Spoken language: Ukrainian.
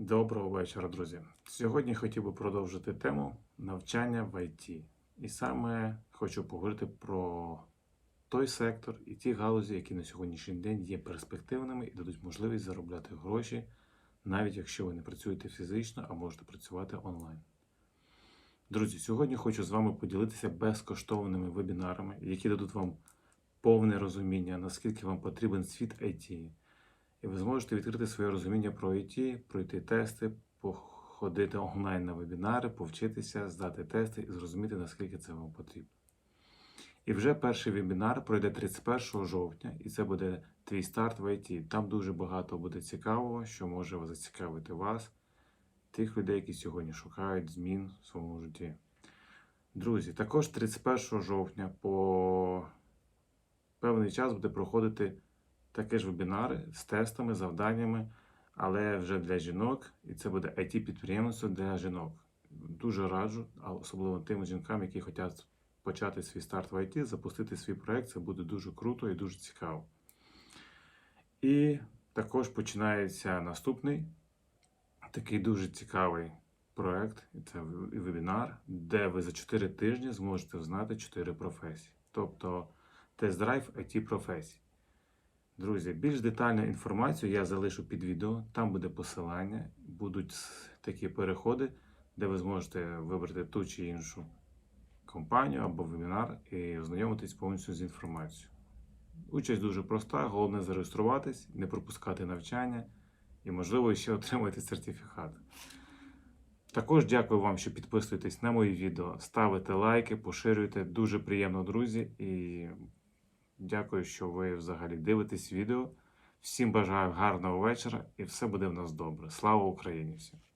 Доброго вечора, друзі. Сьогодні хотів би продовжити тему навчання в ІТ. І саме хочу поговорити про той сектор і ті галузі, які на сьогоднішній день є перспективними і дадуть можливість заробляти гроші, навіть якщо ви не працюєте фізично, а можете працювати онлайн. Друзі, сьогодні хочу з вами поділитися безкоштовними вебінарами, які дадуть вам повне розуміння, наскільки вам потрібен світ IT. І ви зможете відкрити своє розуміння про IT, пройти тести, походити онлайн на вебінари, повчитися, здати тести і зрозуміти, наскільки це вам потрібно. І вже перший вебінар пройде 31 жовтня, і це буде твій старт в IT. Там дуже багато буде цікавого, що може зацікавити вас, тих людей, які сьогодні шукають змін в своєму житті. Друзі, також 31 жовтня по певний час буде проходити такі ж вебінари з тестами, завданнями, але вже для жінок, і це буде it підприємництво для жінок. Дуже раджу, особливо тим жінкам, які хочуть почати свій старт в IT, запустити свій проект. Це буде дуже круто і дуже цікаво. І також починається наступний такий дуже цікавий проект, і це вебінар, де ви за 4 тижні зможете знати 4 професії. Тобто тест-драйв it професій. Друзі, більш детальну інформацію я залишу під відео. Там буде посилання, будуть такі переходи, де ви зможете вибрати ту чи іншу компанію або вебінар і ознайомитись повністю з інформацією. Участь дуже проста, головне зареєструватись, не пропускати навчання і, можливо, ще отримати сертифікат. Також дякую вам, що підписуєтесь на мої відео, ставите лайки, поширюєте. Дуже приємно, друзі. І Дякую, що ви взагалі дивитесь відео. Всім бажаю гарного вечора і все буде в нас добре. Слава Україні! всім!